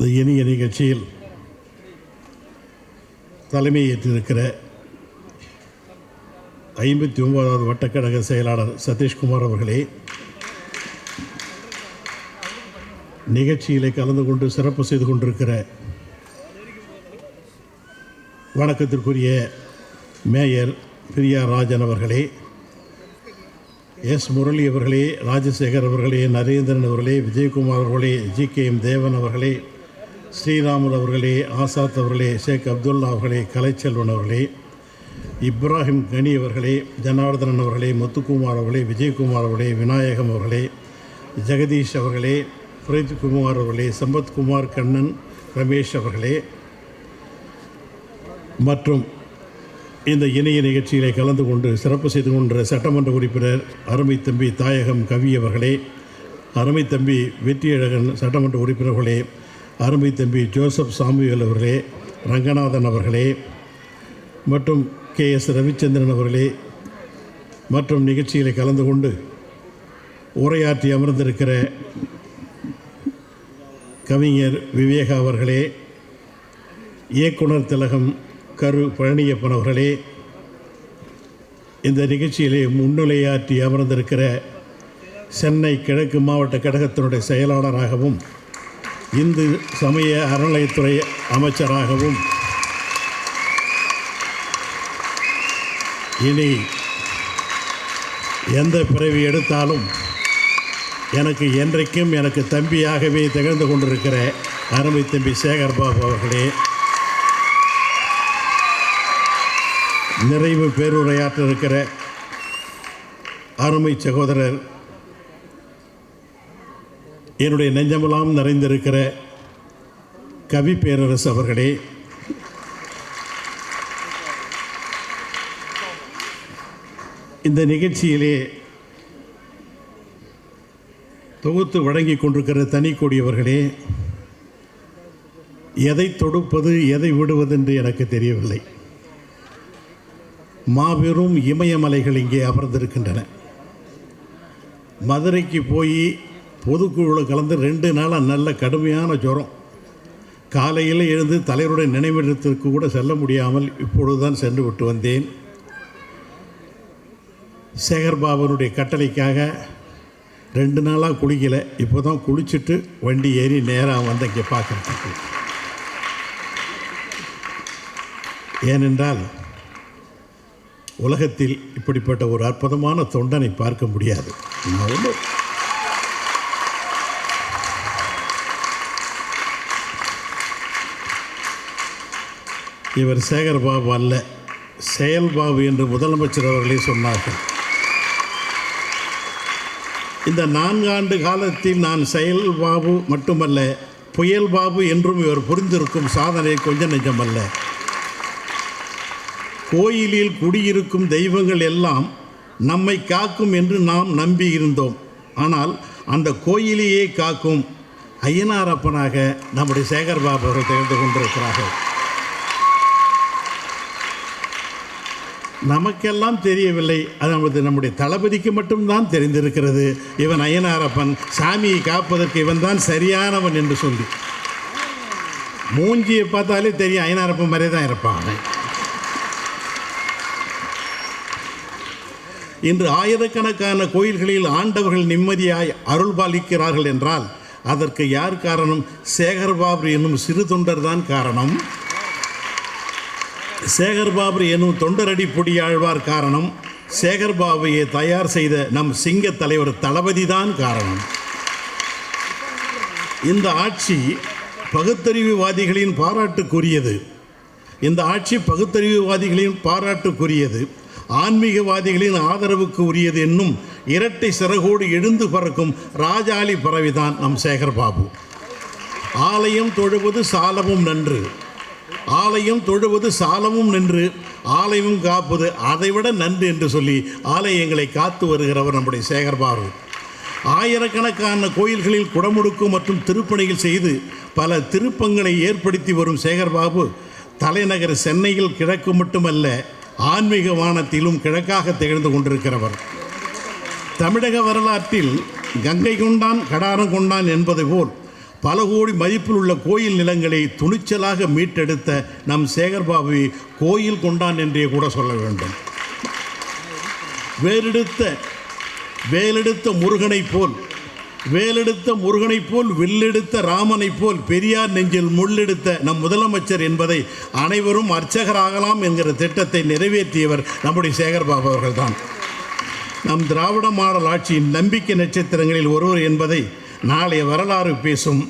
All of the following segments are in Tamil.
இந்த இனிய நிகழ்ச்சியில் தலைமையேற்றிருக்கிற ஐம்பத்தி ஒன்பதாவது வட்டக்கழக செயலாளர் சதீஷ்குமார் அவர்களே நிகழ்ச்சியிலே கலந்து கொண்டு சிறப்பு செய்து கொண்டிருக்கிற வணக்கத்திற்குரிய மேயர் பிரியா ராஜன் அவர்களே எஸ் முரளி அவர்களே ராஜசேகர் அவர்களே நரேந்திரன் அவர்களே விஜயகுமார் அவர்களே ஜி கே எம் தேவன் அவர்களே ஸ்ரீராமுல் அவர்களே ஆசாத் அவர்களே ஷேக் அப்துல்லா அவர்களே கலைச்செல்வன் அவர்களே இப்ராஹிம் கனி அவர்களே ஜனார்தனன் அவர்களே முத்துக்குமார் அவர்களே விஜயகுமார் அவர்களே விநாயகம் அவர்களே ஜெகதீஷ் அவர்களே பிரீத் குமார் அவர்களே சம்பத்குமார் கண்ணன் ரமேஷ் அவர்களே மற்றும் இந்த இணைய நிகழ்ச்சிகளை கலந்து கொண்டு சிறப்பு செய்து கொண்ட சட்டமன்ற உறுப்பினர் அருமை தம்பி தாயகம் கவி அவர்களே அருமை தம்பி வெற்றியழகன் சட்டமன்ற உறுப்பினர்களே அருமை தம்பி ஜோசப் சாமுவேல் அவர்களே ரங்கநாதன் அவர்களே மற்றும் கே எஸ் ரவிச்சந்திரன் அவர்களே மற்றும் நிகழ்ச்சிகளை கலந்து கொண்டு உரையாற்றி அமர்ந்திருக்கிற கவிஞர் விவேகா அவர்களே இயக்குனர் திலகம் கரு பழனியப்பன் அவர்களே இந்த நிகழ்ச்சியிலே முன்னிலையாற்றி அமர்ந்திருக்கிற சென்னை கிழக்கு மாவட்ட கழகத்தினுடைய செயலாளராகவும் இந்து சமய அறநிலையத்துறை அமைச்சராகவும் இனி எந்த பிறவி எடுத்தாலும் எனக்கு என்றைக்கும் எனக்கு தம்பியாகவே திகழ்ந்து கொண்டிருக்கிற அருமை தம்பி சேகர்பாபு அவர்களே நிறைவு பேருரையாற்ற இருக்கிற அருமை சகோதரர் என்னுடைய நெஞ்சமெல்லாம் நிறைந்திருக்கிற கவி பேரரசு அவர்களே. இந்த நிகழ்ச்சியிலே தொகுத்து வழங்கி கொண்டிருக்கிற தனி கொடியவர்களே எதை தொடுப்பது எதை விடுவது என்று எனக்கு தெரியவில்லை. மாபெரும் இமயமலைகள் இங்கே அமர்ந்திருக்கின்றன. மதுரைக்கு போய் பொதுக்குழுவில் கலந்து ரெண்டு நாளாக நல்ல கடுமையான ஜுரம். காலையில் எழுந்து தலைவருடைய நினைவிடத்திற்கு கூட செல்ல முடியாமல் இப்பொழுதுதான் சென்று விட்டு வந்தேன். சேகர்பாபனுடைய கட்டளைக்காக ரெண்டு நாளாக குளிக்கலை. இப்போ தான் குளிச்சுட்டு வண்டி ஏறி நேராக வந்து இங்கே பார்க்குறதுக்கு. ஏனென்றால் உலகத்தில் இப்படிப்பட்ட ஒரு அற்புதமான தொண்டனை பார்க்க முடியாது. நான் ஒண்ணு- இவர் சேகர் பாபு அல்ல செயல் பாபு என்று முதலமைச்சர் அவர்களே சொன்னார்கள். இந்த நான்காண்டு காலத்தில் நான் செயல் பாபு மட்டுமல்ல புயல் பாபு என்றும் இவர் புரிந்திருக்கும் சாதனை கொஞ்சம் நெஞ்சமல்ல கோயிலில் குடியிருக்கும் தெய்வங்கள் எல்லாம் நம்மை காக்கும் என்று நாம் நம்பி இருந்தோம் ஆனால் அந்த கோயிலையே காக்கும் ஐயனாரப்பனாக நம்முடைய சேகர் பாபு அவர்கள் திகழ்ந்து கொண்டிருக்கிறார்கள். நமக்கெல்லாம் தெரியவில்லை. அது நமது நம்முடைய தளபதிக்கு மட்டும்தான் தெரிந்திருக்கிறது. இவன் ஐயனாரப்பன் சாமியை காப்பதற்கு இவன் தான் சரியானவன் என்று சொல்லி. மூஞ்சியை பார்த்தாலே தெரியும் ஐயனாரப்பன் மாதிரியே தான் இருப்பான். அவன் இன்று ஆயிரக்கணக்கான கோயில்களில் ஆண்டவர்கள் நிம்மதியாய் அருள் பாலிக்கிறார்கள் என்றால் அதற்கு யார் காரணம்? சேகர்பாபு என்னும் சிறு தொண்டர் தான் காரணம். சேகர்பாபு எனும் தொண்டரடி பொடியாழ்வார் காரணம் சேகர்பாபுவை தயார் செய்த நம் சிங்க தலைவர் தளபதி தான் காரணம். இந்த ஆட்சி பகுத்தறிவுவாதிகளின் பாராட்டுக்குரியது. இந்த ஆட்சி பகுத்தறிவுவாதிகளின் பாராட்டுக்குரியது. ஆன்மீகவாதிகளின் ஆதரவுக்கு உரியது என்னும் இரட்டை சிறகோடு எழுந்து பறக்கும் ராஜாளி பறவைதான் நம் சேகர்பாபு. ஆலயம் தொழுவது சாலமும் நன்று. ஆலயம் தொழுவது சாலமும் நின்று ஆலயமும் காப்பது அதைவிட நன்று என்று சொல்லி ஆலயங்களை காத்து வருகிறவர் நம்முடைய சேகர்பாபு ஆயிரக்கணக்கான கோயில்களில் குடமுடுக்கு மற்றும் திருப்பணிகள் செய்து பல திருப்பங்களை ஏற்படுத்தி வரும் சேகர்பாபு தலைநகர் சென்னையில் கிழக்கு மட்டுமல்ல ஆன்மீக வானத்திலும் கிழக்காக திகழ்ந்து கொண்டிருக்கிறவர். தமிழக வரலாற்றில் கங்கை கொண்டான் கடாரம் கொண்டான் என்பது போல் பல கோடி மதிப்பில் உள்ள கோயில் நிலங்களை துணிச்சலாக மீட்டெடுத்த நம் சேகர்பாபுவை கோயில் கொண்டான் என்றே கூட சொல்ல வேண்டும். வேலெடுத்த வேலெடுத்த முருகனைப் போல் வேலெடுத்த முருகனைப் போல் வில்லெடுத்த ராமனைப் போல் பெரியார் நெஞ்சில் முள்ளெடுத்த நம் முதலமைச்சர் என்பதை அனைவரும் அர்ச்சகராகலாம் என்கிற திட்டத்தை நிறைவேற்றியவர் நம்முடைய சேகர்பாபு அவர்கள்தான். நம் திராவிட மாடல் ஆட்சியின் நம்பிக்கை நட்சத்திரங்களில் ஒருவர் என்பதை நாளைய வரலாறு பேசும்.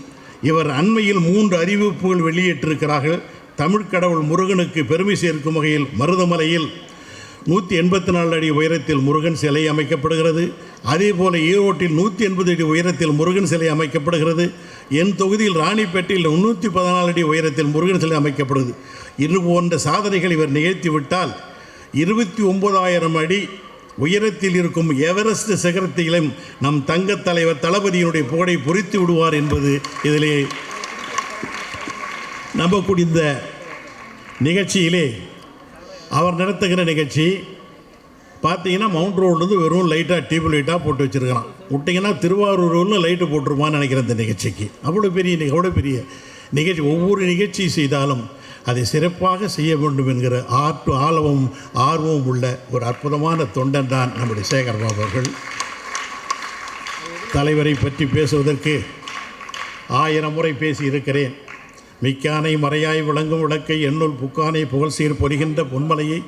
இவர் அண்மையில் மூன்று அறிவிப்புகள் வெளியிட்டிருக்கிறார்கள். தமிழ் கடவுள் முருகனுக்கு பெருமை சேர்க்கும் வகையில் மருதமலையில் நூற்றி எண்பத்தி நாலு அடி உயரத்தில் முருகன் சிலை அமைக்கப்படுகிறது. அதேபோல் ஈரோட்டில் நூற்றி எண்பது அடி உயரத்தில் முருகன் சிலை அமைக்கப்படுகிறது. என் தொகுதியில் ராணிப்பேட்டையில் முந்நூற்றி பதினாலு அடி உயரத்தில் முருகன் சிலை அமைக்கப்படுது இது போன்ற சாதனைகள் இவர் நிகழ்த்திவிட்டால் இருபத்தி ஒன்பதாயிரம் அடி உயரத்தில் இருக்கும் எவரெஸ்ட் சிகரத்திலும் நம் தங்கத் தலைவர் தளபதியினுடைய புகழை பொறித்து விடுவார் என்பது இதிலே நம்பக்கூடிய இந்த நிகழ்ச்சியிலே அவர் நடத்துகிற நிகழ்ச்சி. பார்த்தீங்கன்னா மவுண்ட் ரோட்லேருந்து வெறும் லைட்டாக டியூப் லைட்டாக போட்டு வச்சுருக்கிறான். விட்டிங்கன்னா திருவாரூரில் லைட்டு போட்டுருமான்னு நினைக்கிறேன் இந்த நிகழ்ச்சிக்கு. அவ்வளோ பெரிய அவ்வளோ பெரிய நிகழ்ச்சி. ஒவ்வொரு நிகழ்ச்சி செய்தாலும் அதை சிறப்பாக செய்ய வேண்டும் என்கிற ஆற்று ஆழவும் ஆர்வமும் உள்ள ஒரு அற்புதமான தொண்டன் தான் நம்முடைய சேகர்பாபு அவர்கள். தலைவரை பற்றி பேசுவதற்கு ஆயிரம் முறை பேசி இருக்கிறேன். மிக்கானை மறையாய் விளங்கும் விளக்கை எண்ணுள் புக்கானை புகழ் சீர் பொறிகின்ற பொன்மலையை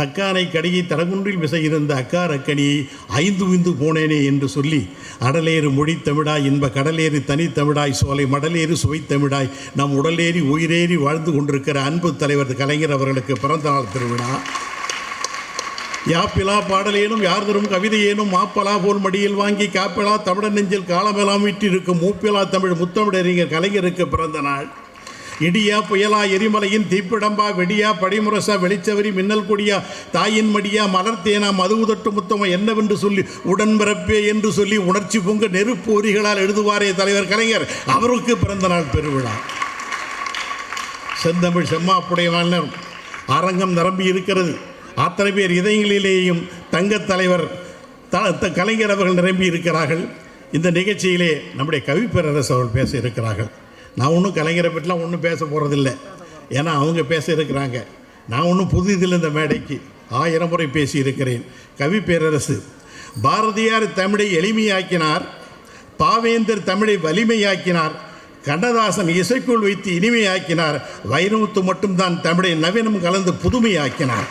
தக்கானை கடையை தடகுன்றில் விசையிருந்த அக்கா அக்கனியை ஐந்து விந்து போனேனே என்று சொல்லி அடலேறு மொழி தமிழாய் இன்ப கடலேறு தனித்தமிழாய் சோலை மடலேறு சுவை தமிழாய் நம் உடலேறி உயிரேறி வாழ்ந்து கொண்டிருக்கிற அன்பு தலைவர் கலைஞர் அவர்களுக்கு பிறந்த நாள் திருவிழா. யாப்பிலா பாடலேனும் யார் தரும் கவிதையேனும் மாப்பலா போல் மடியில் வாங்கி காப்பிலா தமிழர் நெஞ்சில் காலமெல்லாம் விட்டிருக்கும் மூப்பிலா தமிழ் முத்தமிழறிஞர் கலைஞருக்கு பிறந்த நாள். இடியா புயலா எரிமலையின் தீப்பிடம்பா வெடியா படிமுரசா வெளிச்சவரி மின்னல் கொடியா தாயின் மடியா மலர்த்தேனா மது உதட்டு முத்தமா என்னவென்று சொல்லி உடன்பிறப்பே என்று சொல்லி உணர்ச்சி பொங்க நெருப்பு உரிகளால் எழுதுவாரே தலைவர் கலைஞர். அவருக்கு பிறந்த நாள் பெருவிழா. செந்தமிழ் செம்மாப்புடையவனர் அரங்கம் நிரம்பி இருக்கிறது. அத்தனை பேர் இதயங்களிலேயும் தங்கத் தலைவர் த த- கலைஞர் அவர்கள் நிரம்பி இருக்கிறார்கள். இந்த நிகழ்ச்சியிலே நம்முடைய கவிப்பேரரசு அவர்கள் பேச இருக்கிறார்கள். நான் ஒன்றும் கலைஞரை பற்றிலாம் ஒன்றும் பேச போகிறதில்ல ஏன்னா அவங்க பேச இருக்கிறாங்க நான் ஒன்றும் புது இதில் இந்த மேடைக்கு. ஆயிரம் முறை பேசியிருக்கிறேன். கவி பேரரசு பாரதியார் தமிழை எளிமையாக்கினார். பாவேந்தர் தமிழை வலிமையாக்கினார். கண்ணதாசன் இசைக்குள் வைத்து இனிமையாக்கினார். வைரமுத்து மட்டும்தான் தமிழை நவீனம் கலந்து புதுமையாக்கினார்.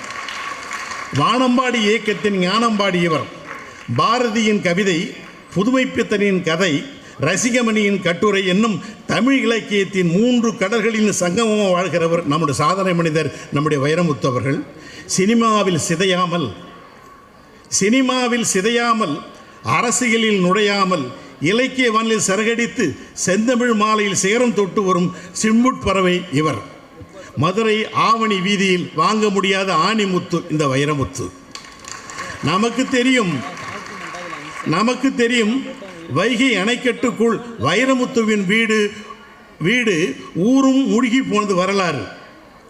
வானம்பாடி இயக்கத்தின் ஞானம்பாடியவர் பாரதியின் கவிதை புதுமைப்பித்தனின் கதை ரசிகமணியின் கட்டுரை என்னும் தமிழ் இலக்கியத்தின் மூன்று கடல்களின் சங்கமமாக வாழ்கிறவர் நம்முடைய சாதனை மனிதர் நம்முடைய வைரமுத்து அவர்கள். சினிமாவில் சிதையாமல் சினிமாவில் சிதையாமல் அரசியலில் நுழையாமல் இலக்கிய வானில் சரகடித்து செந்தமிழ் மாலையில் சேரம் தொட்டு வரும் சிம்புட்பறவை இவர். மதுரை ஆவணி வீதியில் வாங்க முடியாத ஆணிமுத்து இந்த வைரமுத்து. நமக்கு தெரியும் நமக்கு தெரியும் வைகை அணைக்கட்டுக்குள் வைரமுத்துவின் வீடு வீடு ஊரும் முழுகி போனது வரலாறு.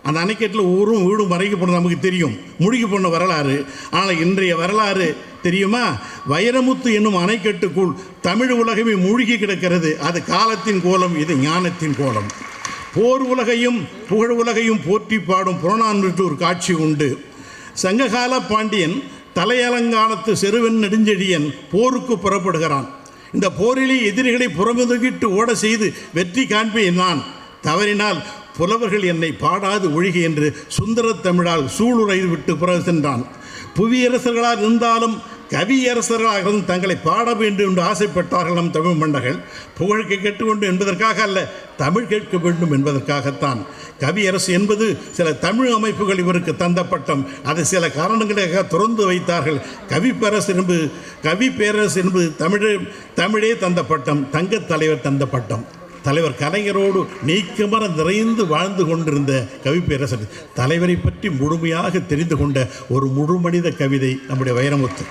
அந்த அணைக்கட்டில் ஊரும் வீடும் மறைக்க போனது நமக்கு தெரியும். முழுகி போன வரலாறு. ஆனால் இன்றைய வரலாறு தெரியுமா? வைரமுத்து என்னும் அணைக்கட்டுக்குள் தமிழ் உலகமே மூழ்கி கிடக்கிறது. அது காலத்தின் கோலம் இது ஞானத்தின் கோலம். போர் உலகையும் புகழ் உலகையும் போற்றி பாடும் புறநானூற்று ஒரு காட்சி உண்டு. சங்ககால பாண்டியன் தலையலங்காலத்து செருவன் நெடுஞ்செழியன் போருக்கு புறப்படுகிறான். இந்த போரிலே எதிரிகளை புறமுதுகிட்டு ஓட செய்து வெற்றி காண்பேன் நான். தவறினால் புலவர்கள் என்னை பாடாது ஒழிக என்று சுந்தர தமிழால் சூளுரை விட்டு புற சென்றான். புவியரசர்களாக இருந்தாலும் கவியரசர்களாக இருந்து தங்களை பாட வேண்டும் என்று ஆசைப்பட்டார்கள் நம் தமிழ் மன்னர்கள். புகழ் கேட்டுக்கொண்டு என்பதற்காக அல்ல தமிழ் கேட்க வேண்டும் என்பதற்காகத்தான். கவியரசு என்பது சில தமிழ் அமைப்புகள் இவருக்கு தந்த பட்டம். அதை சில காரணங்களுக்காக திறந்து வைத்தார்கள். கவிப்பேரசு என்பது கவி பேரரசு என்பது தமிழ் தமிழே தந்த பட்டம். தங்கத் தலைவர் தந்த பட்டம். தலைவர் கலைஞரோடு நீக்கமர நிறைந்து வாழ்ந்து கொண்டிருந்த கவிப்பேரசன் தலைவரை பற்றி முழுமையாக தெரிந்து கொண்ட ஒரு முழு மனித கவிதை நம்முடைய வைரமுத்து.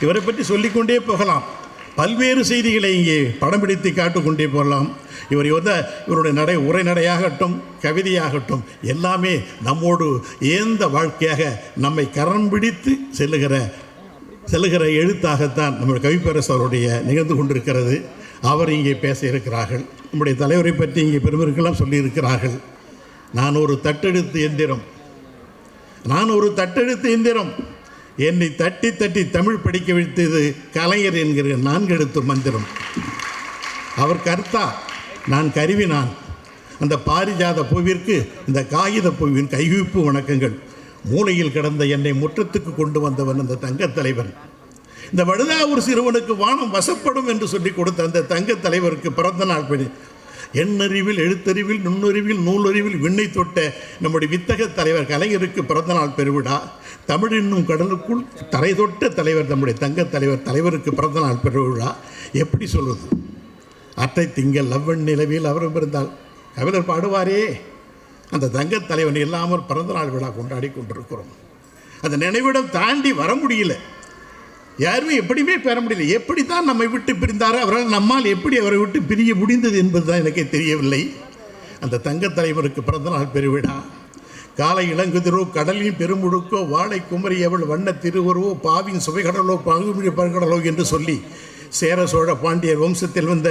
இவரை பற்றி சொல்லிக்கொண்டே போகலாம். பல்வேறு செய்திகளை இங்கே படம் பிடித்து காட்டுக்கொண்டே போகலாம். இவர் வந்து இவருடைய நடை உரைநடையாகட்டும் கவிதையாகட்டும் எல்லாமே நம்மோடு ஏந்த வாழ்க்கையாக நம்மை கரம் பிடித்து செல்லுகிற செல்லுகிற எழுத்தாகத்தான் நம்ம கவிப்பரசு நிகழ்ந்து கொண்டிருக்கிறது. அவர் இங்கே பேச இருக்கிறார்கள். நம்முடைய தலைவரை பற்றி இங்கே பெருமருக்கெல்லாம் சொல்லியிருக்கிறார்கள். நான் ஒரு தட்டெழுத்து எந்திரம். நான் ஒரு தட்டெழுத்து எந்திரம். என்னை தட்டி தட்டி தமிழ் படிக்க வைத்தது கலைஞர் என்கிற நான்கெழுத்து மந்திரம். அவர் கர்த்தா நான் கருவினான். அந்த பாரிஜாத பூவிற்கு இந்த காகித பூவின் கைவிப்பு வணக்கங்கள். மூலையில் கிடந்த என்னை முற்றத்துக்கு கொண்டு வந்தவன் அந்த தங்கத் தலைவன். இந்த வழுதாவூர் சிறுவனுக்கு வானம் வசப்படும் என்று சொல்லி கொடுத்த அந்த தங்கத் தலைவருக்கு பிறந்த நாள் எண்ணறிவில் எழுத்தறிவில் நுண்ணறிவில் நூலறிவில் விண்ணை தொட்ட நம்முடைய வித்தக தலைவர் கலைஞருக்கு பிறந்தநாள் பெருவிழா. தமிழ் என்னும் கடலுக்குள் தரை தொட்ட தலைவர் நம்முடைய தங்கத் தலைவர் தலைவருக்கு பிறந்தநாள் பெருவிழா. எப்படி சொல்வது? அத்தை திங்கள் லவ்வன் நிலவில் அவரும் இருந்தால் கவிஞர் பாடுவாரே. அந்த தங்கத் தலைவன் இல்லாமல் பிறந்தநாள் விழா கொண்டாடி கொண்டிருக்கிறோம். அந்த நினைவிடம் தாண்டி வர முடியல. யாருமே எப்படியுமே பெற முடியல. எப்படி தான் நம்மை விட்டு பிரிந்தாரோ அவரால் நம்மால் எப்படி அவரை விட்டு பிரிய முடிந்தது என்பது தான் எனக்கே தெரியவில்லை. அந்த தங்கத் தலைவருக்கு பிறந்தநாள் பெருவிழா. காலை இளங்குதிரோ கடலின் பெருமுழுக்கோ வாழை குமரி அவள் வண்ண திருவுருவோ பாவின் சுவைகடலோ பங்குமிழி பருகடலோ என்று சொல்லி சேர சோழ பாண்டியர் வம்சத்தில் வந்த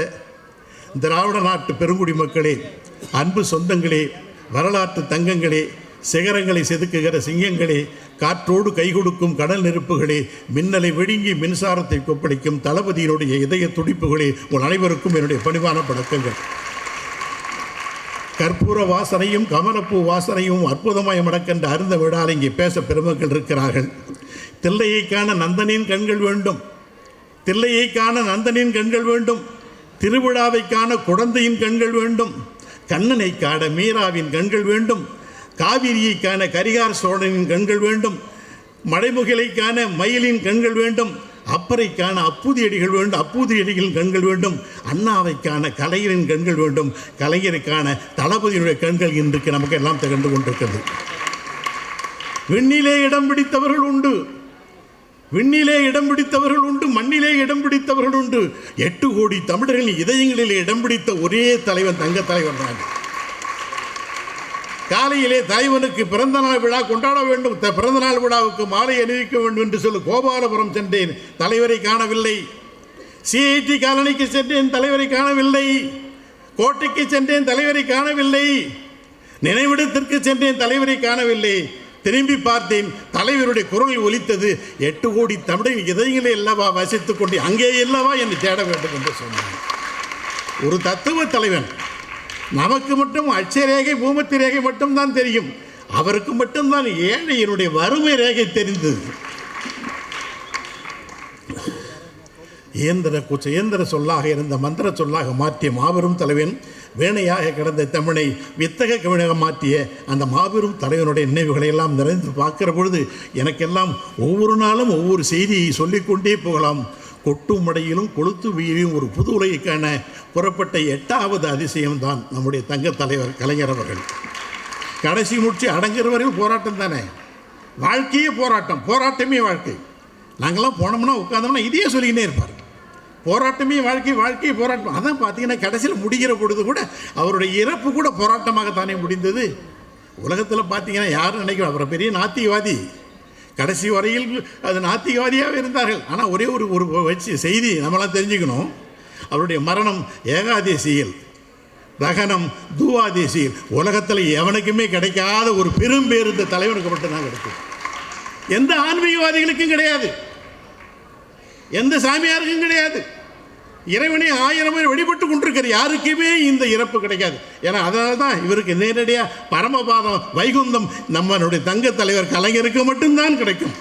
திராவிட நாட்டு பெருங்குடி மக்களே அன்பு சொந்தங்களே வரலாற்று தங்கங்களே சிகரங்களை செதுக்குகிற சிங்கங்களே காற்றோடு கை கொடுக்கும் கடல் நெருப்புகளே மின்னலை விழுங்கி மின்சாரத்தை கொப்பளிக்கும் தளபதியினுடைய இதய துடிப்புகளே உன் அனைவருக்கும் என்னுடைய பணிவான பழக்கங்கள். கற்பூர வாசனையும் கமலப்பூ வாசனையும் அற்புதமாய் மடக்கின்ற அருந்த விடால் இங்கே பேச பெருமக்கள் இருக்கிறார்கள். தில்லையை காண நந்தனின் கண்கள் வேண்டும். தில்லையை காண நந்தனின் கண்கள் வேண்டும். திருவிழாவை காண குழந்தையின் கண்கள் வேண்டும். கண்ணனை காட மீராவின் கண்கள் வேண்டும். காவிரியை காண கரிகார் சோழனின் கண்கள் வேண்டும் மடைமுகிலை காண மயிலின் கண்கள் வேண்டும் அப்பறைக்கான காண அப்புதியடிகள் வேண்டும் அப்புதியடிகளின் கண்கள் வேண்டும் அண்ணாவைக்கான கலைஞரின் கண்கள் வேண்டும் கலைஞருக்கான காண தளபதியினுடைய கண்கள் இன்றைக்கு நமக்கு எல்லாம் திகழ்ந்து கொண்டிருக்கிறது. விண்ணிலே இடம் பிடித்தவர்கள் உண்டு. விண்ணிலே இடம் பிடித்தவர்கள் உண்டு மண்ணிலே இடம் பிடித்தவர்கள் உண்டு. எட்டு கோடி தமிழர்களின் இதயங்களிலே இடம் பிடித்த ஒரே தலைவன் தங்க தலைவர் தான். காலையிலே தலைவனுக்கு பிறந்த நாள் விழா கொண்டாட வேண்டும். த- பிறந்த நாள் விழாவுக்கு மாலை அணிவிக்க வேண்டும் என்று சொல்லி கோபாலபுரம் சென்றேன். தலைவரை காணவில்லை. சிஐடி காலனிக்கு சென்றேன் தலைவரை காணவில்லை. கோட்டைக்கு சென்றேன் தலைவரை காணவில்லை. நினைவிடத்திற்கு சென்றேன் தலைவரை காணவில்லை. திரும்பி பார்த்தேன் தலைவருடைய குரல் ஒலித்தது. எட்டு கோடி தமிழின் இதயங்களை அல்லவா வசித்துக் கொண்டு அங்கே அல்லவா என்னை தேட வேண்டும் என்று சொன்னான். ஒரு தத்துவ தலைவன். நமக்கு மட்டும் அட்சரேகை பூமத்தி ரேகை மட்டும்தான் தெரியும். அவருக்கு மட்டும்தான் ஏழையினுடைய வறுமை ரேகை தெரிந்தது. இயந்திர குச்ச இயந்திர சொல்லாக இருந்த மந்திர சொல்லாக மாற்றிய மாபெரும் தலைவன் வேணையாக கிடந்த தமிழை வித்தக கவிழகம் மாற்றிய அந்த மாபெரும் தலைவனுடைய நினைவுகளை எல்லாம் நிறைந்து பார்க்கிற பொழுது எனக்கெல்லாம் ஒவ்வொரு நாளும் ஒவ்வொரு செய்தியை சொல்லிக்கொண்டே போகலாம். கொட்டும் மடையிலும் கொளுத்து வெயிலும் ஒரு புது உலகை காண புறப்பட்ட எட்டாவது அதிசயம்தான் நம்முடைய தங்க தலைவர் கலைஞர் அவர்கள். கடைசி முடிச்சு அடங்குற வரையும் போராட்டம் தானே? வாழ்க்கையே போராட்டம். போராட்டமே வாழ்க்கை. நாங்களாம் போனோம்னா உட்காந்தோம்னா இதையே சொல்லிக்கினே இருப்பார். போராட்டமே வாழ்க்கை வாழ்க்கை போராட்டம். அதான் பார்த்தீங்கன்னா கடைசியில் முடிகிற பொழுது கூட அவருடைய இறப்பு கூட போராட்டமாகத்தானே முடிந்தது. உலகத்தில் பார்த்தீங்கன்னா யாரும் நினைக்கிறோம் அவரை பெரிய நாத்தியவாதி கடைசி வரையில் அது நாத்திகவாதியாக இருந்தார்கள். ஆனால் ஒரே ஒரு ஒரு வச்சு செய்தி நம்மளாம் தெரிஞ்சுக்கணும். அவருடைய மரணம் ஏகாதேசியில் தகனம் தூவாதேசியில் உலகத்தில் எவனுக்குமே கிடைக்காத ஒரு பெரும் பேர் இந்த தலைவனுக்கு மட்டும்தான் கிடைக்கும் எந்த ஆன்மீகவாதிகளுக்கும் கிடையாது. எந்த சாமியாருக்கும் கிடையாது. இறைவனை ஆயிரம் பேர் வெளிப்பட்டு கொண்டிருக்கிற யாருக்குமே இந்த இறப்பு கிடைக்காது. ஏன்னா அதனால தான் இவருக்கு நேரடியாக பரமபாதம் வைகுந்தம் நம்மளுடைய தங்க தலைவர் கலைஞருக்கு மட்டும்தான் கிடைக்கும்.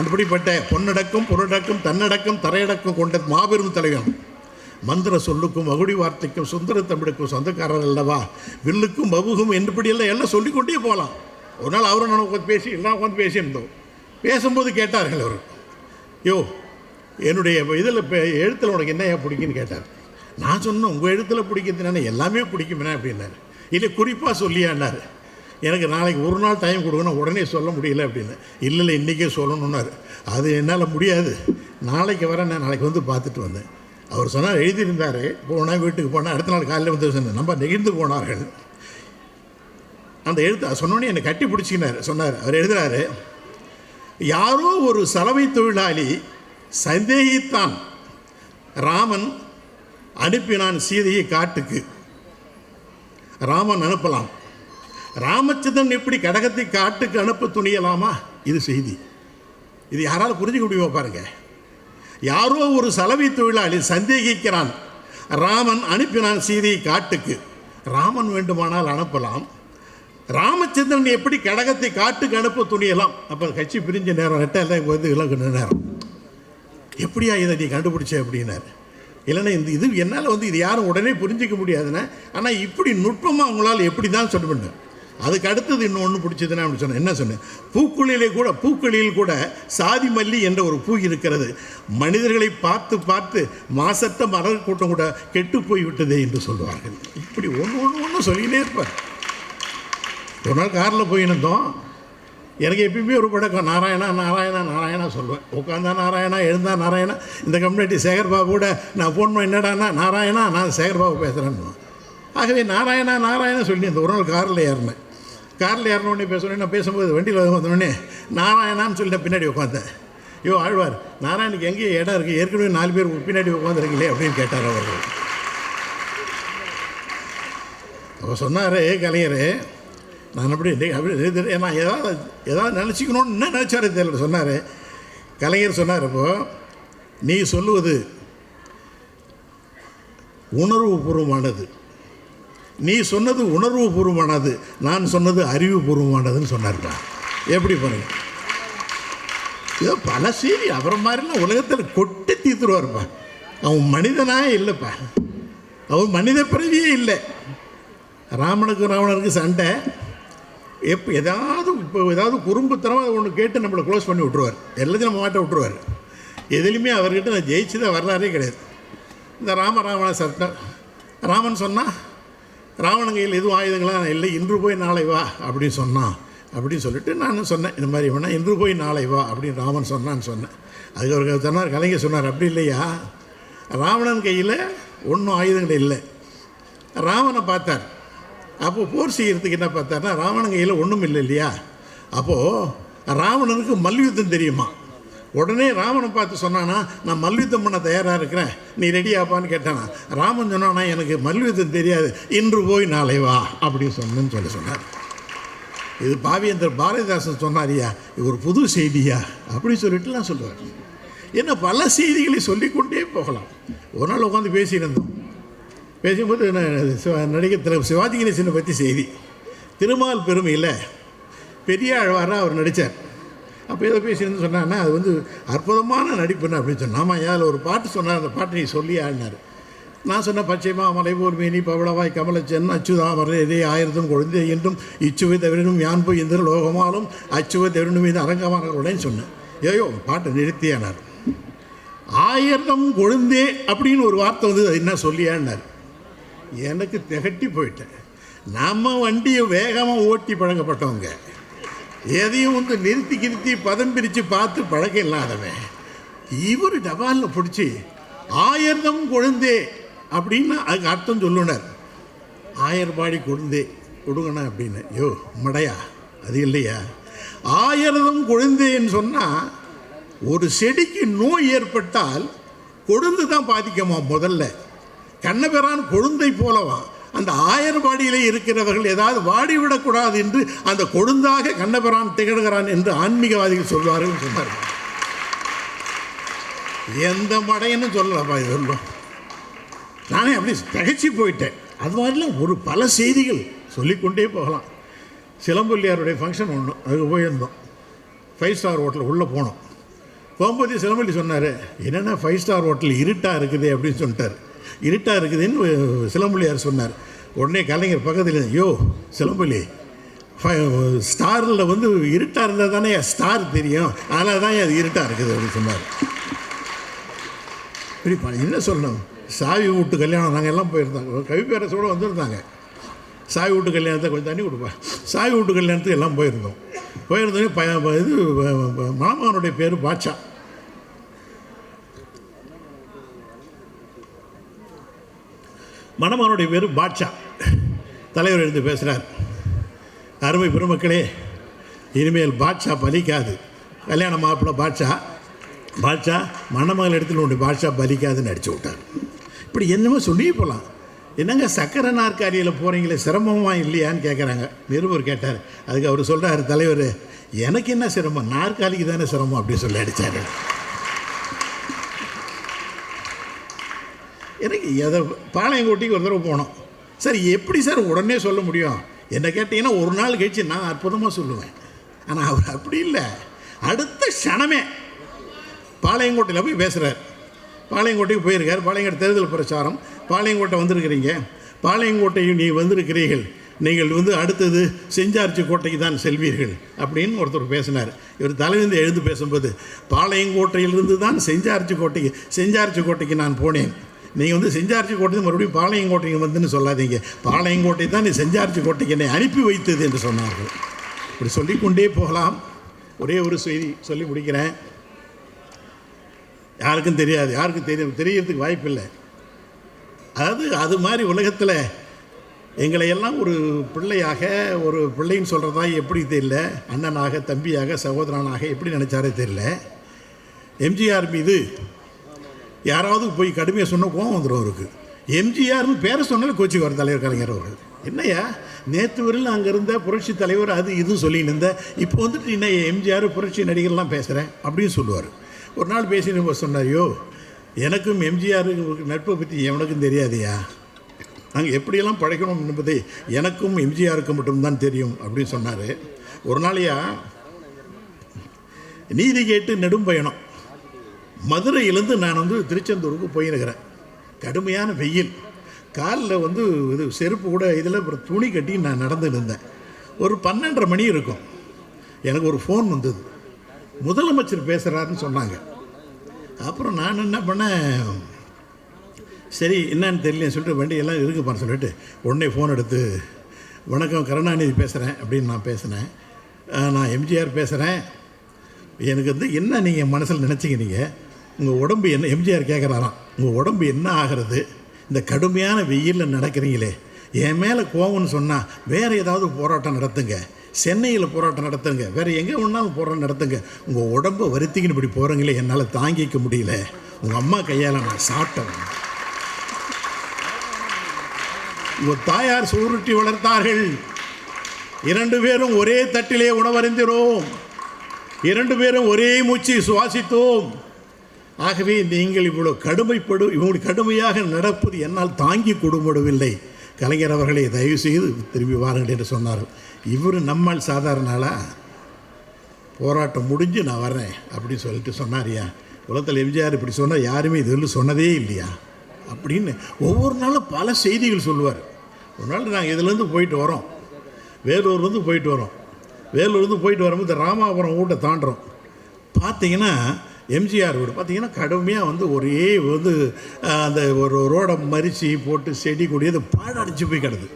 அப்படிப்பட்ட பொன்னடக்கம் பொருடக்கம் தன்னடக்கம் தரையடக்கம் கொண்ட மாபெரும் தலைவன் மந்திர சொல்லுக்கும் மகுடி வார்த்தைக்கும் சுந்தர தமிழுக்கும் சொந்தக்காரர் அல்லவா? வில்லுக்கும் பபுகும் என்றபடியெல்லாம் எல்லாம் சொல்லிக்கொண்டே போகலாம் ஒரு நாள் அவரும் நான் உட்காந்து பேசி எல்லாம் உட்காந்து பேசியிருந்தோம். பேசும்போது கேட்டார்கள் அவர். யோ என்னுடைய இதில் இப்போ எழுத்தில் உனக்கு என்னையா பிடிக்குன்னு கேட்டார். நான் சொன்னேன் உங்கள் எழுத்தில் பிடிக்கிறது எல்லாமே பிடிக்குமே அப்படின்னாரு. இல்லை குறிப்பாக சொல்லியாண்டார் எனக்கு நாளைக்கு ஒரு நாள் டைம் கொடுக்கணும் உடனே சொல்ல முடியல அப்படின்னு. இல்லை இல்லை இன்றைக்கே சொல்லணுன்னாரு. அது என்னால் முடியாது. நாளைக்கு வர நான் நாளைக்கு வந்து பார்த்துட்டு வந்தேன். அவர் சொன்னார் எழுதியிருந்தார். போனால் வீட்டுக்கு போனால் அடுத்த நாள் காலையில் வந்து சொன்னேன் நம்ம நெகிழ்ந்து போனார்கள். அந்த எழுத்து சொன்னோன்னே என்னை கட்டி பிடிச்சிக்கினார். சொன்னார் அவர் எழுதுறாரு யாரோ ஒரு சலவை தொழிலாளி சந்தேகித்தான். ராமன் அனுப்பினான் சீதையை காட்டுக்கு. ராமன் அனுப்பலாம். ராமச்சந்திரன் எப்படி கடகத்தை காட்டுக்கு அனுப்ப துணியலாமா? இது செய்தி. இது யாரால் புரிஞ்சுக்க முடியுமா பாருங்க. யாரோ ஒரு சலவை தொழிலாளி சந்தேகிக்கிறான். ராமன் அனுப்பினான் சீதையை காட்டுக்கு. ராமன் வேண்டுமானால் அனுப்பலாம். ராமச்சந்திரன் எப்படி கடகத்தை காட்டுக்கு அனுப்ப துணியலாம்? அப்போ கட்சி பிரிஞ்ச நேரம் ரெட்டை இங்கே வந்து இலக்கு நேரம். எப்படியா இதை நீ கண்டுபிடிச்ச அப்படின்னாரு. இல்லைன்னா இந்த இது என்னால் வந்து இது யாரும் உடனே புரிஞ்சிக்க முடியாதுன்னா ஆனால் இப்படி நுட்பமாக அவங்களால் எப்படி தான் சொல்ல முடியும்? அதுக்கு அடுத்தது இன்னொன்று பிடிச்சதுன்னா அப்படின்னு சொன்னேன். என்ன சொன்னேன்? பூக்குழியிலே கூட பூக்களில் கூட சாதி மல்லி என்ற ஒரு பூ இருக்கிறது. மனிதர்களை பார்த்து பார்த்து மாசற்ற மலர் கூட்டம் கூட கெட்டு போய் விட்டதே என்று சொல்லுவார்கள் இப்படி ஒன்று ஒன்று ஒன்று சொல்லிக்கிட்டே இருப்பார். ஒரு நாள் காரில் போயிருந்தோம் எனக்கு எப்பயுமே ஒரு பழக்கம் நாராயணா நாராயணா நாராயணா சொல்லுவேன் உட்காந்தா நாராயணா எழுந்தா நாராயணா. இந்த கம்யூனிட்டி சேகர்பாபு கூட நான் ஃபோன் பண்ண என்னடான்னா நாராயணா நான் சேகர்பாபு பேசுகிறேன்னு ஆகவே நாராயணா நாராயணா சொல்லி அந்த ஒரு நாள் காரில் ஏறினேன். காரில் ஏறினோடனே பேசுகிறேன் நான் பேசும்போது வண்டியில் வந்தோடனே நாராயணான்னு சொல்லி நான் பின்னாடி உட்காந்தேன் ஐயோ ஆழ்வார் நாராயணுக்கு எங்கேயும் இடம் இருக்குது ஏற்கனவே நாலு பேர் பின்னாடி உட்காந்துருக்கீங்களே அப்படின்னு கேட்டார் அவர்கள். அவர் சொன்னார் கலைஞர் நான் அப்படி இல்லை அப்படி நான் ஏதாவது ஏதாவது நினச்சிக்கணும்னு என்ன நினச்சாரு தெரியல சொன்னார். கலைஞர் சொன்னார் இப்போது நீ சொல்லுவது உணர்வுபூர்வமானது. நீ சொன்னது உணர்வுபூர்வமானது நான் சொன்னது அறிவுபூர்வமானதுன்னு சொன்னார்ப்பா எப்படி பாருங்க. ஏதோ பல சீரி அவரை மாதிரிலாம் உலகத்தில் கொட்டி தீர்த்துருவார்ப்பா. அவன் மனிதனாக இல்லைப்பா. அவன் மனித பிறவியே இல்லை. ராமனுக்கு ராவணனுக்கு சண்டை. எப்போ ஏதாவது இப்போ ஏதாவது குறும்புத்தனமாக அதை ஒன்று கேட்டு நம்மளை க்ளோஸ் பண்ணி விட்ருவார் எல்லாத்தையும் நம்ம மாட்ட விட்ருவார் எதுலேயுமே அவர்கிட்ட நான் ஜெயிச்சதே வரலாறே கிடையாது. இந்த ராம ராவண சட்டம் ராமன் சொன்னால் ராவணன் கையில் எதுவும் ஆயுதங்களா? இல்லை இன்று போய் நாளை வா அப்படின்னு சொன்னான் அப்படின்னு சொல்லிட்டு நான் சொன்னேன் இந்த மாதிரி வேணா இன்று போய் நாளை வா அப்படின்னு ராமன் சொன்னான்னு சொன்னேன். அதுக்கு அவருக்கு சொன்னார் கலைஞர் சொன்னார் அப்படி இல்லையா? ராவணன் கையில் ஒன்றும் ஆயுதங்கள் இல்லை. ராமனை பார்த்தார் அப்போ போர் செய்கிறதுக்கு என்ன பார்த்தாருன்னா ராவணன் கையில் ஒன்றும் இல்லை இல்லையா? அப்போது ராவணனுக்கு மல்யுத்தம் தெரியுமா? உடனே ராவனை பார்த்து சொன்னானா நான் மல்யுத்தம் பண்ண தயாராக இருக்கிறேன். நீ ரெடியாப்பான்னு கேட்டானா. ராமன் சொன்னானா எனக்கு மல்யுத்தம் தெரியாது. இன்று போய் நாளை வா. அப்படின்னு சொன்னேன்னு சொல்லி சொன்னார். இது பாவேந்தர் பாரதிதாசன் சொன்னாரியா? இது ஒரு புது செய்தியா? அப்படி சொல்லிட்டுலாம் சொல்லுவார். என்ன பல செய்திகளை சொல்லிக்கொண்டே போகலாம். ஒரு நாள் உட்காந்து பேசியிருந்தோம். பேசும்போது ந- நடிகர் திரு சிவாஜி கணேசனை பற்றி செய்தி. திருமால் பெருமையில் பெரிய ஆழ்வாராக அவர் நடித்தார் அப்போ ஏதோ பேசியிருந்து சொன்னான்னா அது வந்து அற்புதமான நடிப்புன்னு அப்படின்னு சொன்னா ஆமாம் அதில் ஒரு பாட்டு சொன்னார் அந்த பாட்டை நீ சொல்லி ஆடினார். நான் சொன்ன பச்சைமா மலைபோர் மீனி பவளவாய் கமலச்சன் அச்சுதாமர் இதே ஆயிரத்தும் கொழுந்தே என்றும் இச்சுவை தவிரனும் யான் போய் எந்திர லோகமாலும் அச்சுவை தவிரனும் மீது அரங்கமானங்களுடன் சொன்னேன் ஏயோ பாட்டை நிறுத்தியானார். ஆயிரம் கொழுந்தே அப்படின்னு ஒரு வார்த்தை வந்து அது என்ன சொல்லியான்னார். எனக்கு திகட்டி போயிட்டேன். நம்ம வண்டியை வேகமாக ஓட்டி பழங்கப்பட்டவங்க எதையும் வந்து நிறுத்தி கிருத்தி பதம் பிரித்து பார்த்து பழக்கம் இல்லாதவன். இவர் டபாலில் பிடிச்சி ஆயிரம் கொழுந்தே அப்படின்னு அதுக்கு அர்த்தம் சொல்லுனார். ஆயிரம் பாடி கொழுந்தே கொடுங்கண்ணா அப்படின்னு. யோ மடையா அது இல்லையா? ஆயிரம் கொழுந்தேன்னு சொன்னால் ஒரு செடிக்கு நோய் ஏற்பட்டால் கொழுந்து தான் பாதிக்கமா முதல்ல? கண்ணபிரான் கொழுந்தை போலவா? அந்த ஆயர்பாடியிலே இருக்கிறவர்கள் ஏதாவது வாடிவிடக்கூடாது என்று அந்த கொழுந்தாக கண்ணபிரான் திகழ்கிறான் என்று ஆன்மீகவாதிகள் சொல்வார்கள் சொன்னார் எந்த மடையன்னு சொல்லலப்பா இது சொல்லும்? நானே அப்படி தகச்சு போயிட்டேன். அது மாதிரிலாம் ஒரு பல செய்திகள் சொல்லிக்கொண்டே போகலாம். சிலம்பொல்லியாருடைய ஃபங்க்ஷன் ஒன்று அதுக்கு போயிருந்தோம். ஃபைவ் ஸ்டார் ஹோட்டல் உள்ளே போனோம். போகும்போது சிலம்பொல்லி சொன்னார் என்னென்ன ஃபைவ் ஸ்டார் ஹோட்டல் இருட்டாக இருக்குது அப்படின்னு சொல்லிட்டார். இருட்டாக இருக்குதுன்னு சிலம்பள்ளியார் சொன்னார். உடனே கலைஞர் பக்கத்தில் யோ சிலம்பள்ளி ஸ்டாரில் வந்து இருட்டாக இருந்தால் தானே ஸ்டார் தெரியும். அதனால தான் அது இருட்டாக இருக்குது அப்படின்னு சொன்னார். இப்படி என்ன சொல்லணும்? சாவி வீட்டு கல்யாணம் நாங்கள் எல்லாம் போயிருந்தாங்க. கவிப்பேரசோடு வந்திருந்தாங்க. சாவி வீட்டு கல்யாணத்தை கொஞ்சம் தண்ணி கொடுப்பா. சாவி வீட்டு கல்யாணத்துக்கு எல்லாம் போயிருந்தோம். போயிருந்தோடனே ப இது மாமாவனுடைய பேர் பாட்சா மணமகனுடைய பேர் பாட்சா தலைவர் எழுந்து பேசுகிறார் அருமை பெருமக்களே இனிமேல் பாட்ஷா பலிக்காது. கல்யாண மாப்பிள்ளை பாட்ஷா. பாட்ஷா மணமகள் இடத்துல உண்டு பாட்ஷா பலிக்காதுன்னு அடிச்சு விட்டார். இப்படி என்னமோ சொல்லியே போகலாம் என்னங்க சக்கரை நாற்காலியில் போகிறீங்களே சிரமமா இல்லையான்னு கேட்குறாங்க நிருபர் கேட்டார். அதுக்கு அவர் சொல்கிறாரு தலைவர் எனக்கு என்ன சிரமம்? நாற்காலிக்கு தானே சிரமம் அப்படி சொல்லி அடித்தார் எனக்கு எதை பாளையங்கோட்டைக்கு ஒரு தடவை போனோம். சார் எப்படி சார் உடனே சொல்ல முடியும்? என்னை கேட்டிங்கன்னா ஒரு நாள் கழிச்சு நான் அற்புதமாக சொல்லுவேன். ஆனால் அவர் அப்படி இல்லை. அடுத்த க்ஷணமே பாளையங்கோட்டையில் போய் பேசுகிறார் பாளையங்கோட்டைக்கு போயிருக்கார். பாளையங்கோட்டை தேர்தல் பிரச்சாரம். பாளையங்கோட்டை வந்திருக்கிறீங்க. பாளையங்கோட்டையும் நீ வந்திருக்கிறீர்கள். நீங்கள் வந்து அடுத்தது செஞ்சார்ச்சி கோட்டைக்கு தான் செல்வீர்கள் அப்படின்னு ஒருத்தர் பேசினார். இவர் தலைவிந்து எழுந்து பேசும்போது பாளையங்கோட்டையிலிருந்து தான் செஞ்சார்ச்சி கோட்டைக்கு செஞ்சார்ச்சி கோட்டைக்கு நான் போனேன். நீங்கள் வந்து செஞ்சார்ச்சி கோட்டை மறுபடியும் பாளையங்கோட்டைக்கு வந்துன்னு சொல்லாதீங்க. பாளையங்கோட்டை தான் நீ செஞ்சார்ச்சி கோட்டைக்கு என்னை அனுப்பி வைத்தது என்று சொன்னார்கள். இப்படி சொல்லிக்கொண்டே போகலாம். ஒரே ஒரு செய்தி சொல்லி முடிக்கிறேன். யாருக்கும் தெரியாது. யாருக்கும் தெரியும் தெரியறதுக்கு வாய்ப்பில்லை. அதாவது அது மாதிரி உலகத்தில் எங்களை எல்லாம் ஒரு பிள்ளையாக ஒரு பிள்ளைன்னு சொல்கிறதா எப்படி தெரியல. அண்ணனாக தம்பியாக சகோதரனாக எப்படி நினச்சாரே தெரியல. எம்ஜிஆர் மீது யாராவது போய் கடுமையாக சொன்ன கோவம் வந்துடும் அவருக்கு. எம்ஜிஆர்னு பேரை சொன்னாலும் கோச்சிக்கு வர தலைவர் கலைஞர் அவர்கள். என்னையா நேற்று வரையில் அங்கே இருந்த புரட்சி தலைவர் அது இதுவும் சொல்லின்னு இருந்தேன் இப்போ வந்துட்டு என்ன எம்ஜிஆர் புரட்சி நடிகர்லாம் பேசுகிறேன் அப்படின்னு சொல்லுவார். ஒரு நாள் பேசி சொன்னாரியோ எனக்கும் எம்ஜிஆர் நட்பை பற்றி எவனுக்கும் தெரியாதையா நாங்கள் எப்படியெல்லாம் பழைக்கணும் என்பதை எனக்கும் எம்ஜிஆருக்கு மட்டும்தான் தெரியும் அப்படின்னு சொன்னார். ஒரு நாளையா? நீதி கேட்டு நெடும் பயணம். மதுரையிலேருந்து நான் வந்து திருச்செந்தூருக்கு போயிருக்கிறேன். கடுமையான வெயில். காலில் வந்து இது செருப்பு கூட இதில் அப்புறம் துணி கட்டி நான் நடந்துட்டு இருந்தேன் ஒரு பன்னெண்டரை மணி இருக்கும். எனக்கு ஒரு ஃபோன் வந்தது. முதலமைச்சர் பேசுகிறாருன்னு சொன்னாங்க. அப்புறம் நான் என்ன பண்ணேன்? சரி என்னன்னு தெரியல சொல்லிட்டு வண்டியெல்லாம் இருக்குப்பான்னு சொல்லிட்டு உடனே ஃபோன் எடுத்து வணக்கம் கருணாநிதி பேசுகிறேன் அப்படின்னு நான் பேசினேன். நான் எம்ஜிஆர் பேசுகிறேன் எனக்கு வந்து என்ன நீங்கள் மனசில் நினச்சிங்க நீங்கள் உங்கள் உடம்பு என்ன எம்ஜிஆர் கேட்குறாராம் உங்கள் உடம்பு என்ன ஆகிறது? இந்த கடுமையான வெயிலில் நடக்கிறீங்களே என் மேலே கோவம்னு சொன்னால் வேறு ஏதாவது போராட்டம் நடத்துங்க. சென்னையில் போராட்டம் நடத்துங்க. வேறு எங்கே ஒன்றாலும் போராட்டம் நடத்துங்க. உங்கள் உடம்பை வருத்திக்கின்னு இப்படி போகிறீங்களே என்னால் தாங்கிக்க முடியல. உங்கள் அம்மா கையால் நான் சாப்பிட்டேன். உங்கள் தாயார் சுருட்டி வளர்த்தார்கள். இரண்டு பேரும் ஒரே தட்டிலே உணவருந்தினோம். இரண்டு பேரும் ஒரே மூச்சு சுவாசித்தோம். ஆகவே நீங்கள் இவ்வளோ கடுமைப்படு இவ்வளவு கடுமையாக நடப்பது என்னால் தாங்கி கொடுபடவில்லை கலைஞர் அவர்களை தயவு செய்து திரும்பி வாருங்கள் என்று சொன்னார்கள். இவர் நம்மால் சாதாரண ஆளா? போராட்டம் முடிஞ்சு நான் வர்றேன் அப்படின்னு சொல்லிட்டு சொன்னாரியா உலகத்தில் எம்ஜிஆர் இப்படி சொன்னால் யாருமே இது சொன்னதே இல்லையா? அப்படின்னு ஒவ்வொரு நாளும் பல செய்திகள் சொல்லுவார். ஒரு நாள் நாங்கள் இதுலேருந்து போயிட்டு வரோம். வேலூர்லேருந்து போயிட்டு வரோம். வேலூர்லேருந்து போயிட்டு வரும்போது ராமாபுரம் வீட்டை தாண்டுறோம். பார்த்தீங்கன்னா எம்ஜிஆர் வீடு. பார்த்தீங்கன்னா கடுமையாக வந்து ஒரே வந்து அந்த ஒரு ரோடை மறித்து போட்டு செடி கொடி அது பாழடிச்சு போய் கிடது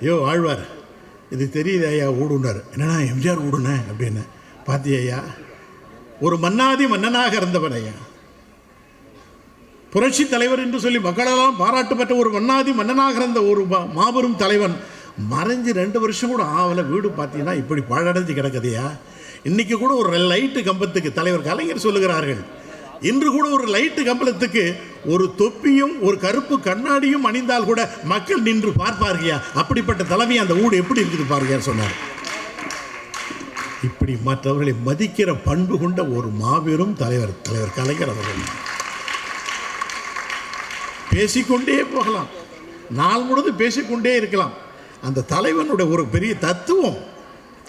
ஐயோ ஆழ்வார் இது தெரியுது ஐயா ஊடுனார் என்னண்ணா எம்ஜிஆர் ஊடுனே அப்படின்னு. பார்த்தியா ஐயா? ஒரு மன்னாதி மன்னனாக இருந்தவன் ஐயா. புரட்சி தலைவர் என்று சொல்லி மக்களெல்லாம் பாராட்டு பெற்ற ஒரு மன்னாதி மன்னனாக இருந்த ஒரு மா- மாபெரும் தலைவன். மறைஞ்சு ரெண்டு வருஷம் கூட ஆவலை வீடு பார்த்தீங்கன்னா இப்படி பாழடைஞ்சு கிடக்குதையா இன்னைக்கு கூட ஒரு லைட்டு கம்பத்துக்கு தலைவர் கலைஞர் சொல்லுகிறார்கள். இன்று கூட ஒரு லைட்டு கம்பளத்துக்கு ஒரு தொப்பியும் ஒரு கருப்பு கண்ணாடியும் அணிந்தால் கூட மக்கள் நின்று பார்ப்பார்களையா? அப்படிப்பட்ட தலைமை அந்த ஊடு எப்படி இருக்குது பாருங்க சொன்னார். இப்படி மற்றவர்களை மதிக்கிற பண்பு கொண்ட ஒரு மாபெரும் தலைவர் தலைவர் கலைஞர் அவர்கள். பேசிக்கொண்டே போகலாம். நாள் முழுவதும் பேசிக்கொண்டே இருக்கலாம். அந்த தலைவனுடைய ஒரு பெரிய தத்துவம்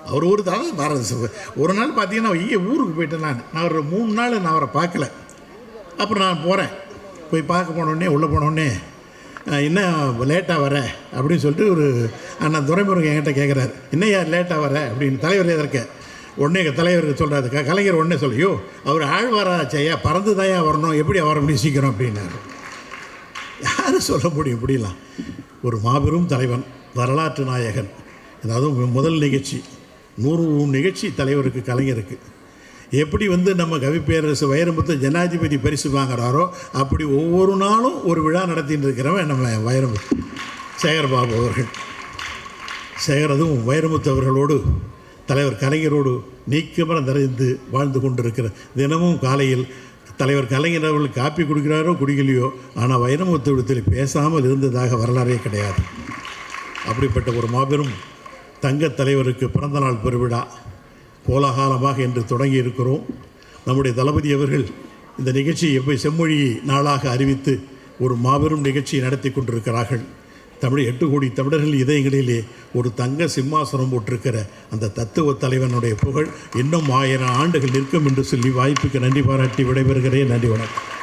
அவர் ஒரு தலை பாரத ஒரு நாள் பார்த்தீங்கன்னா இங்கே ஊருக்கு போயிட்டேன் நான். நான் ஒரு மூணு நாள் நான் அவரை பார்க்கல. அப்புறம் நான் போகிறேன் போய் பார்க்க போனோடனே உள்ளே போனோடனே என்ன லேட்டாக வர அப்படின்னு சொல்லிட்டு ஒரு அண்ணன் துரைமுருகன் என்கிட்ட கேட்குறாரு யார் லேட்டாக வர அப்படின்னு தலைவர் எதற்க? உடனே எங்கள் தலைவருக்கு சொல்கிறாரு க கலைஞர் உடனே சொல்லியோ அவர் ஆழ்வாராச்சையா பறந்து தாயா வரணும்? எப்படி வர முடியும் சீக்கிரம்? அப்படின்னாரு. யாரும் சொல்ல முடியும் இப்படிலாம். ஒரு மாபெரும் தலைவன் வரலாற்று நாயகன். அதாவது முதல் நிகழ்ச்சி. நூறு நிகழ்ச்சி தலைவருக்கு கலைஞருக்கு எப்படி வந்து நம்ம கவி பேரரசு வைரமுத்து ஜனாதிபதி பரிசு வாங்குறாரோ அப்படி ஒவ்வொரு நாளும் ஒரு விழா நடத்திட்டு இருக்கிறவன் நம்ம வைரமுத்து சேகர்பாபு அவர்கள். சேகரதும் வைரமுத்து அவர்களோடு தலைவர் கலைஞரோடு நீக்கமர நிறைந்து வாழ்ந்து கொண்டிருக்கிற தினமும் காலையில் தலைவர் கலைஞர் அவர்கள் காப்பி குடிக்கிறாரோ குடிக்கலையோ ஆனால் வைரமுத்து விடத்தில் பேசாமல் இருந்ததாக வரலாறே கிடையாது. அப்படிப்பட்ட ஒரு மாபெரும் தங்கத் தலைவருக்கு பிறந்தநாள் பெருவிழா கோலாகாலமாக இன்று தொடங்கி இருக்கிறோம் நம்முடைய தளபதி அவர்கள் இந்த நிகழ்ச்சியை எப்போ செம்மொழி நாளாக அறிவித்து ஒரு மாபெரும் நிகழ்ச்சியை நடத்தி கொண்டிருக்கிறார்கள். தமிழ் எட்டு கோடி தமிழர்கள் இதயங்களிலே ஒரு தங்க சிம்மாசனம் போட்டிருக்கிற அந்த தத்துவ தலைவனுடைய புகழ் இன்னும் ஆயிரம் ஆண்டுகள் நிற்கும் என்று சொல்லி வாய்ப்புக்கு நன்றி பாராட்டி விடைபெறுகிறேன். நன்றி வணக்கம்.